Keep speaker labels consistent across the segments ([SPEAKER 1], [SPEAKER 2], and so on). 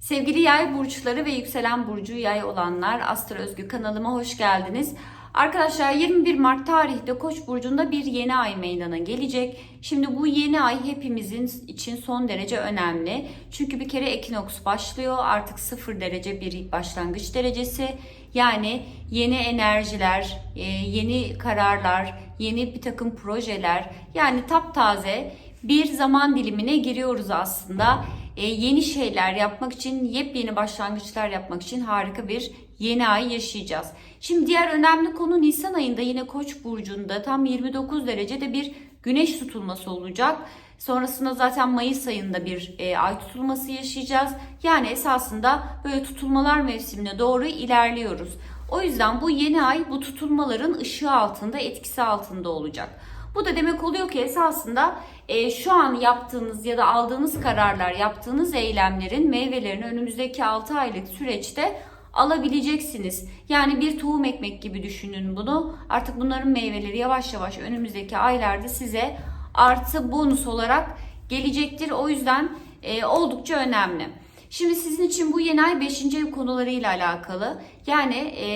[SPEAKER 1] Sevgili yay burçları ve yükselen burcu yay olanlar Astro Özgü kanalıma hoş geldiniz. Arkadaşlar 21 Mart tarihte Koç burcunda bir yeni ay meydana gelecek. Şimdi bu yeni ay hepimizin için son derece önemli. Çünkü bir kere ekinoks başlıyor. Artık 0 derece bir başlangıç derecesi. Yani yeni enerjiler, e, yeni kararlar, yeni bir takım projeler yani taptaze bir zaman dilimine giriyoruz aslında. E, yeni şeyler yapmak için, yepyeni başlangıçlar yapmak için harika bir yeni ay yaşayacağız. Şimdi diğer önemli konu Nisan ayında yine Koç burcunda tam 29 derecede bir güneş tutulması olacak. Sonrasında zaten Mayıs ayında bir e, ay tutulması yaşayacağız. Yani esasında böyle tutulmalar mevsimine doğru ilerliyoruz. O yüzden bu yeni ay bu tutulmaların ışığı altında, etkisi altında olacak. Bu da demek oluyor ki esasında e, şu an yaptığınız ya da aldığınız kararlar, yaptığınız eylemlerin meyvelerini önümüzdeki 6 aylık süreçte alabileceksiniz. Yani bir tohum ekmek gibi düşünün bunu. Artık bunların meyveleri yavaş yavaş önümüzdeki aylarda size artı bonus olarak gelecektir. O yüzden e, oldukça önemli. Şimdi sizin için bu yeni ay 5. ev konularıyla alakalı. Yani e,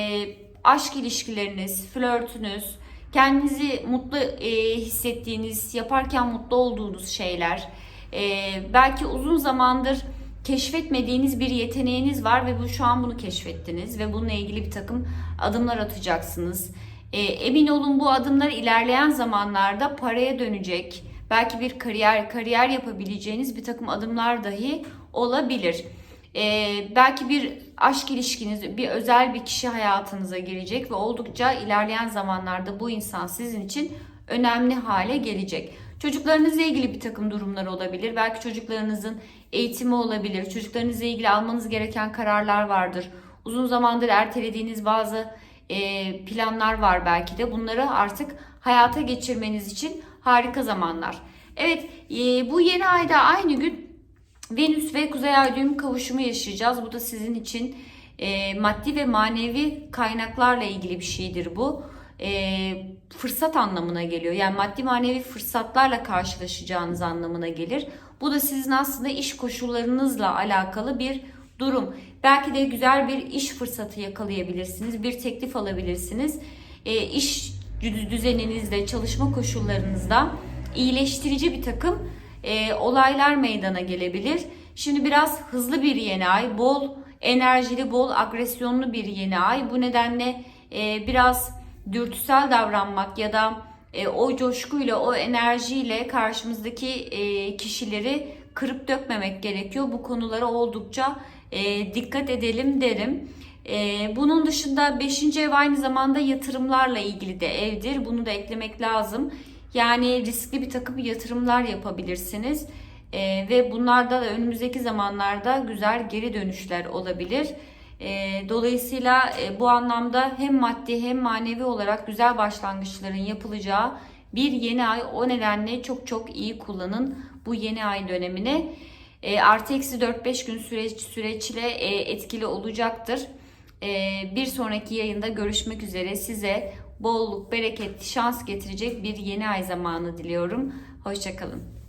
[SPEAKER 1] aşk ilişkileriniz, flörtünüz, kendinizi mutlu e, hissettiğiniz, yaparken mutlu olduğunuz şeyler, e, belki uzun zamandır keşfetmediğiniz bir yeteneğiniz var ve bu şu an bunu keşfettiniz ve bununla ilgili bir takım adımlar atacaksınız. E, emin olun bu adımlar ilerleyen zamanlarda paraya dönecek. Belki bir kariyer kariyer yapabileceğiniz bir takım adımlar dahi olabilir. E, belki bir aşk ilişkiniz, bir özel bir kişi hayatınıza girecek ve oldukça ilerleyen zamanlarda bu insan sizin için önemli hale gelecek. Çocuklarınızla ilgili bir takım durumlar olabilir. Belki çocuklarınızın eğitimi olabilir. Çocuklarınızla ilgili almanız gereken kararlar vardır. Uzun zamandır ertelediğiniz bazı e, planlar var belki de. Bunları artık hayata geçirmeniz için harika zamanlar. Evet e, bu yeni ayda aynı gün Venüs ve Kuzey Ay düğüm kavuşumu yaşayacağız. Bu da sizin için e, maddi ve manevi kaynaklarla ilgili bir şeydir bu. E, fırsat anlamına geliyor. Yani maddi manevi fırsatlarla karşılaşacağınız anlamına gelir. Bu da sizin aslında iş koşullarınızla alakalı bir durum. Belki de güzel bir iş fırsatı yakalayabilirsiniz. Bir teklif alabilirsiniz. E, iş düzeninizde, çalışma koşullarınızda iyileştirici bir takım e, olaylar meydana gelebilir. Şimdi biraz hızlı bir yeni ay, bol enerjili, bol agresyonlu bir yeni ay. Bu nedenle e, biraz dürtüsel davranmak ya da e, o coşkuyla, o enerjiyle karşımızdaki e, kişileri kırıp dökmemek gerekiyor. Bu konulara oldukça e, dikkat edelim derim. E, bunun dışında 5. ev aynı zamanda yatırımlarla ilgili de evdir. Bunu da eklemek lazım. Yani riskli bir takım yatırımlar yapabilirsiniz. Ee, ve bunlarda da önümüzdeki zamanlarda güzel geri dönüşler olabilir. Ee, dolayısıyla e, bu anlamda hem maddi hem manevi olarak güzel başlangıçların yapılacağı bir yeni ay. O nedenle çok çok iyi kullanın bu yeni ay dönemini. E, artı eksi 4-5 gün süreç süreçle e, etkili olacaktır. E, bir sonraki yayında görüşmek üzere. Size bolluk, bereket, şans getirecek bir yeni ay zamanı diliyorum. Hoşçakalın.